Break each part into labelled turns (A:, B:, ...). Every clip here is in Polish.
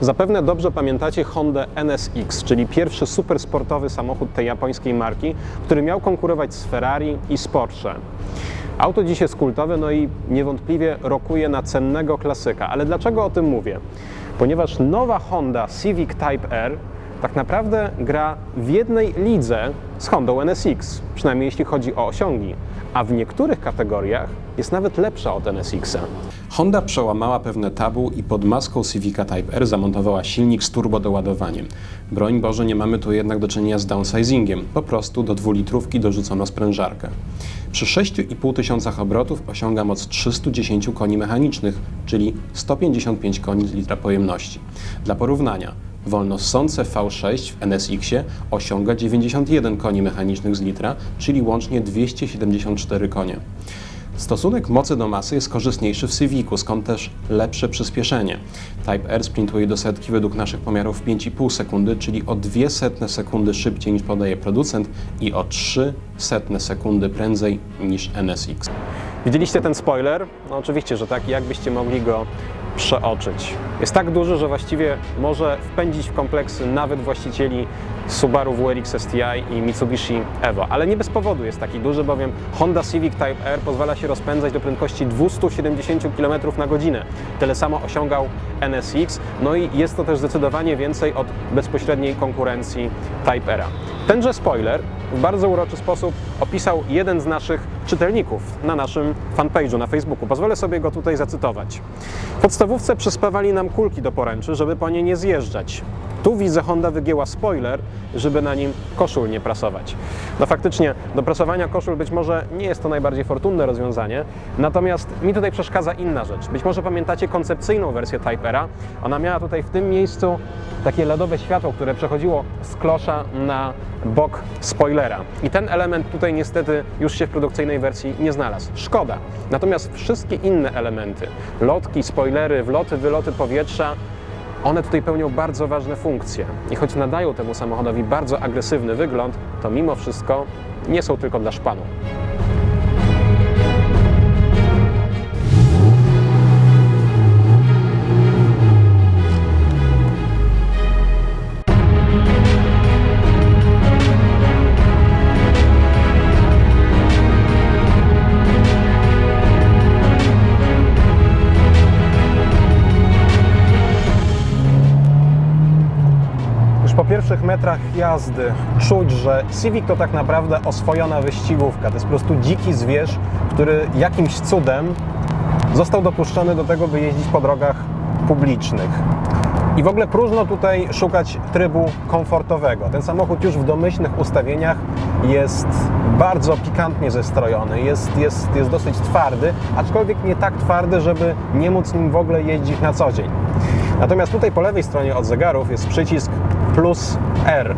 A: Zapewne dobrze pamiętacie Hondę NSX, czyli pierwszy supersportowy samochód tej japońskiej marki, który miał konkurować z Ferrari i z Porsche. Auto dziś jest kultowe, no i niewątpliwie rokuje na cennego klasyka. Ale dlaczego o tym mówię? Ponieważ nowa Honda Civic Type R tak naprawdę gra w jednej lidze z Hondą NSX, przynajmniej jeśli chodzi o osiągi, a w niektórych kategoriach jest nawet lepsza od NSX-a. Honda przełamała pewne tabu i pod maską Civica Type R zamontowała silnik z turbodoładowaniem. Broń Boże, nie mamy tu jednak do czynienia z downsizingiem, po prostu do dwulitrówki dorzucono sprężarkę. Przy 6,5 tysiącach obrotów osiąga moc 310 koni mechanicznych, czyli 155 koni litra pojemności. Dla porównania, wolno ssące V6 w NSX-ie osiąga 91 koni mechanicznych z litra, czyli łącznie 274 konie. Stosunek mocy do masy jest korzystniejszy w Civicu, skąd też lepsze przyspieszenie. Type R sprintuje do setki według naszych pomiarów w 5,5 sekundy, czyli o 2 setne sekundy szybciej niż podaje producent i o 3 setne sekundy prędzej niż NSX. Widzieliście ten spoiler? No oczywiście, że tak. Jakbyście mogli go przeoczyć. Jest tak duży, że właściwie może wpędzić w kompleksy nawet właścicieli Subaru WRX STI i Mitsubishi Evo. Ale nie bez powodu jest taki duży, bowiem Honda Civic Type R pozwala się rozpędzać do prędkości 270 km na godzinę. Tyle samo osiągał NSX, no i jest to też zdecydowanie więcej od bezpośredniej konkurencji Type R. Tenże spoiler w bardzo uroczy sposób opisał jeden z naszych czytelników na naszym fanpage'u na Facebooku. Pozwolę sobie go tutaj zacytować. W podstawówce przyspawali nam kulki do poręczy, żeby po nie nie zjeżdżać. Tu widzę Honda wygięła spoiler, żeby na nim koszul nie prasować. No faktycznie, do prasowania koszul być może nie jest to najbardziej fortunne rozwiązanie, natomiast mi tutaj przeszkadza inna rzecz. Być może pamiętacie koncepcyjną wersję Type R'a. Ona miała tutaj w tym miejscu takie LEDowe światło, które przechodziło z klosza na bok spoilera. I ten element tutaj niestety już się w produkcyjnej wersji nie znalazł. Szkoda. Natomiast wszystkie inne elementy, lotki, spoilery, wloty, wyloty powietrza, one tutaj pełnią bardzo ważne funkcje. I choć nadają temu samochodowi bardzo agresywny wygląd, to mimo wszystko nie są tylko dla szpanu. Pierwszych metrach jazdy czuć, że Civic to tak naprawdę oswojona wyścigówka. To jest po prostu dziki zwierz, który jakimś cudem został dopuszczony do tego, by jeździć po drogach publicznych. I w ogóle próżno tutaj szukać trybu komfortowego. Ten samochód już w domyślnych ustawieniach jest bardzo pikantnie zestrojony, jest, jest, jest dosyć twardy, aczkolwiek nie tak twardy, żeby nie móc nim w ogóle jeździć na co dzień. Natomiast tutaj po lewej stronie od zegarów jest przycisk plus R,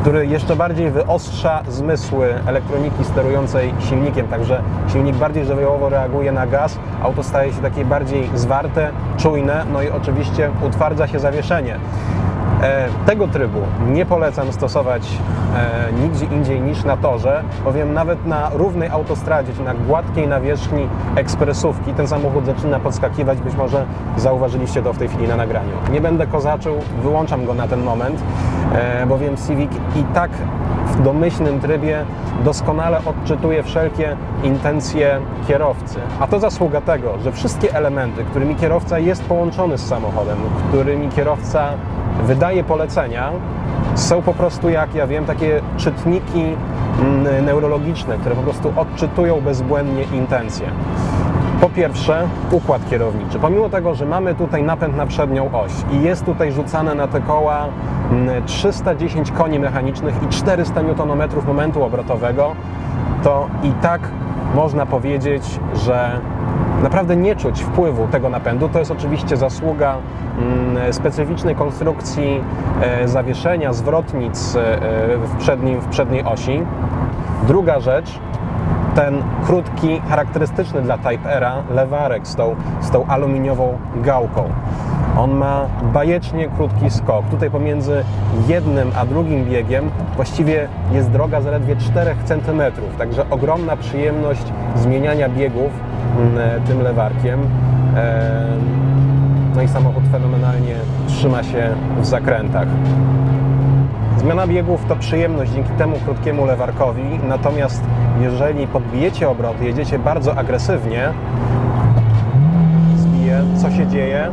A: który jeszcze bardziej wyostrza zmysły elektroniki sterującej silnikiem, także silnik bardziej żywiołowo reaguje na gaz, auto staje się takie bardziej zwarte, czujne, no i oczywiście utwardza się zawieszenie. E, Tego trybu nie polecam stosować e, nigdzie indziej niż na torze, bowiem nawet na równej autostradzie, czy na gładkiej nawierzchni ekspresówki ten samochód zaczyna podskakiwać. Być może zauważyliście to w tej chwili na nagraniu. Nie będę kozaczył, wyłączam go na ten moment, e, bowiem Civic i tak w domyślnym trybie doskonale odczytuje wszelkie intencje kierowcy. A to zasługa tego, że wszystkie elementy, którymi kierowca jest połączony z samochodem, którymi kierowca wydaje polecenia, są po prostu, jak ja wiem, takie czytniki mm, neurologiczne, które po prostu odczytują bezbłędnie intencje. Po pierwsze, układ kierowniczy. Pomimo tego, że mamy tutaj napęd na przednią oś i jest tutaj rzucane na te koła mm, 310 koni mechanicznych i 400 Nm momentu obrotowego, to i tak można powiedzieć, że naprawdę nie czuć wpływu tego napędu. To jest oczywiście zasługa mm, specyficznej konstrukcji e, zawieszenia, zwrotnic e, w, przednim, w przedniej osi. Druga rzecz, ten krótki, charakterystyczny dla Type Era lewarek z tą, z tą aluminiową gałką. On ma bajecznie krótki skok. Tutaj pomiędzy jednym a drugim biegiem właściwie jest droga zaledwie 4 cm, także ogromna przyjemność zmieniania biegów mm, tym lewarkiem. Em, no i samochód fenomenalnie trzyma się w zakrętach. Zmiana biegów to przyjemność dzięki temu krótkiemu lewarkowi, natomiast jeżeli podbijecie obroty, jedziecie bardzo agresywnie, zbije, co się dzieje?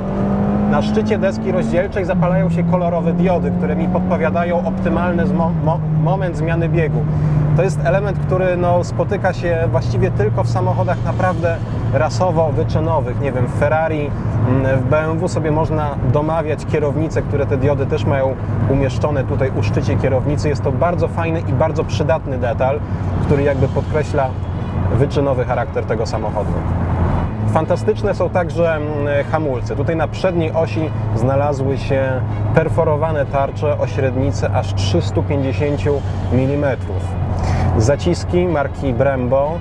A: Na szczycie deski rozdzielczej zapalają się kolorowe diody, które mi podpowiadają optymalny zmo- mo- moment zmiany biegu. To jest element, który no, spotyka się właściwie tylko w samochodach naprawdę rasowo-wyczynowych. Nie wiem, w Ferrari, mm, w BMW sobie można domawiać kierownice, które te diody też mają umieszczone tutaj u szczycie kierownicy. Jest to bardzo fajny i bardzo przydatny detal, który jakby podkreśla wyczynowy charakter tego samochodu. Fantastyczne są także mm, hamulce. Tutaj na przedniej osi znalazły się perforowane tarcze o średnicy aż 350 mm. Zaciski marki Brembo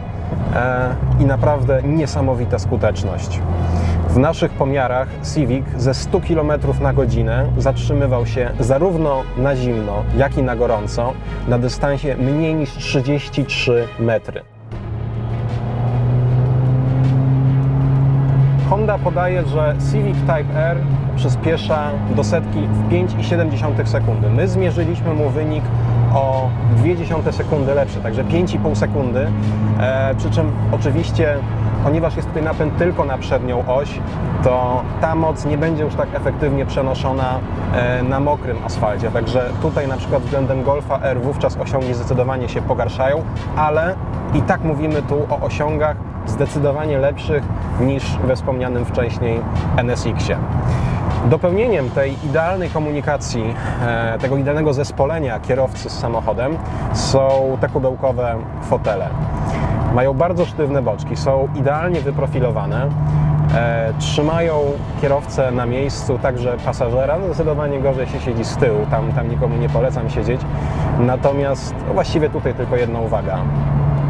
A: e, i naprawdę niesamowita skuteczność. W naszych pomiarach Civic ze 100 km na godzinę zatrzymywał się zarówno na zimno, jak i na gorąco na dystansie mniej niż 33 metry. Honda podaje, że Civic Type R przyspiesza do setki w 5,7 sekundy. My zmierzyliśmy mu wynik o 0,2 sekundy lepszy, także 5,5 sekundy. E, przy czym oczywiście, ponieważ jest tutaj napęd tylko na przednią oś, to ta moc nie będzie już tak efektywnie przenoszona e, na mokrym asfalcie. Także tutaj na przykład względem Golfa R wówczas osiągi zdecydowanie się pogarszają, ale i tak mówimy tu o osiągach zdecydowanie lepszych niż we wspomnianym wcześniej NSX-ie. Dopełnieniem tej idealnej komunikacji, e, tego idealnego zespolenia kierowcy z samochodem są te kubełkowe fotele. Mają bardzo sztywne boczki, są idealnie wyprofilowane, e, trzymają kierowcę na miejscu, także pasażera. No zdecydowanie gorzej się siedzi z tyłu, tam, tam nikomu nie polecam siedzieć. Natomiast no właściwie tutaj tylko jedna uwaga.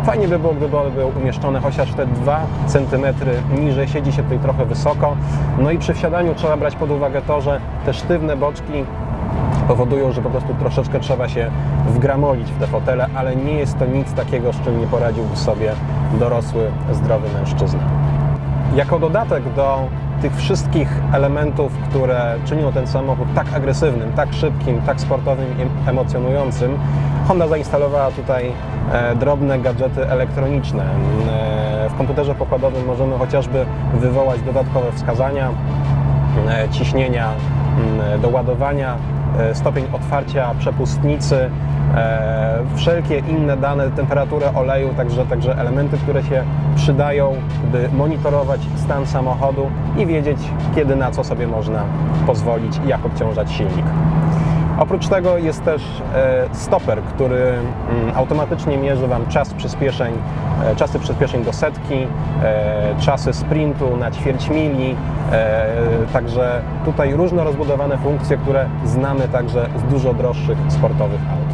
A: Fajnie by było, gdyby one były umieszczone chociaż te 2 cm niżej, siedzi się tutaj trochę wysoko. No i przy wsiadaniu trzeba brać pod uwagę to, że te sztywne boczki powodują, że po prostu troszeczkę trzeba się wgramolić w te fotele, ale nie jest to nic takiego, z czym nie poradziłby sobie dorosły, zdrowy mężczyzna. Jako dodatek do tych wszystkich elementów, które czynią ten samochód tak agresywnym, tak szybkim, tak sportowym i emocjonującym, Honda zainstalowała tutaj drobne gadżety elektroniczne. E, w komputerze pokładowym możemy chociażby wywołać dodatkowe wskazania, e, ciśnienia mm, do ładowania, e, stopień otwarcia przepustnicy, e, wszelkie inne dane, temperaturę oleju, także, także elementy, które się przydają, by monitorować stan samochodu i wiedzieć, kiedy na co sobie można pozwolić jak obciążać silnik. Oprócz tego jest też e, stoper, który mm, automatycznie mierzy Wam czas przyspieszeń, e, czasy przyspieszeń do setki, e, czasy sprintu na ćwierć mili, także tutaj różno rozbudowane funkcje, które znamy także z dużo droższych sportowych aut.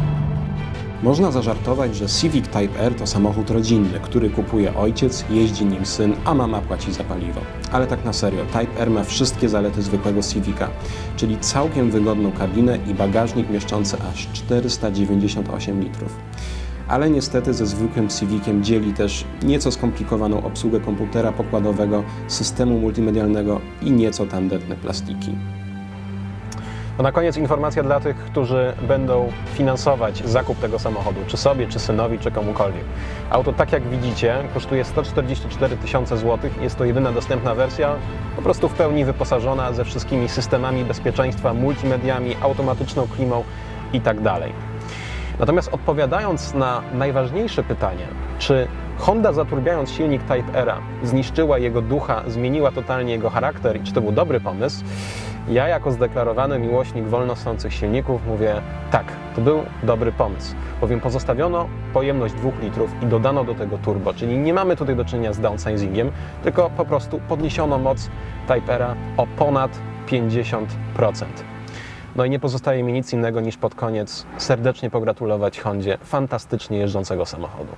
B: Można zażartować, że Civic Type R to samochód rodzinny, który kupuje ojciec, jeździ nim syn, a mama płaci za paliwo. Ale tak na serio, Type R ma wszystkie zalety zwykłego Civica, czyli całkiem wygodną kabinę i bagażnik mieszczący aż 498 litrów. Ale niestety ze zwykłym Civiciem dzieli też nieco skomplikowaną obsługę komputera pokładowego, systemu multimedialnego i nieco tandetne plastiki.
A: No na koniec informacja dla tych, którzy będą finansować zakup tego samochodu, czy sobie, czy synowi, czy komukolwiek. Auto, tak jak widzicie, kosztuje 144 tysiące złotych. Jest to jedyna dostępna wersja, po prostu w pełni wyposażona ze wszystkimi systemami bezpieczeństwa, multimediami, automatyczną klimą i tak. Natomiast odpowiadając na najważniejsze pytanie, czy Honda zaturbiając silnik Type R zniszczyła jego ducha, zmieniła totalnie jego charakter i czy to był dobry pomysł, ja jako zdeklarowany miłośnik wolnosących silników mówię tak, to był dobry pomysł, bowiem pozostawiono pojemność 2 litrów i dodano do tego turbo, czyli nie mamy tutaj do czynienia z downsizingiem, tylko po prostu podniesiono moc Type R o ponad 50%. No i nie pozostaje mi nic innego niż pod koniec serdecznie pogratulować Hondzie fantastycznie jeżdżącego samochodu.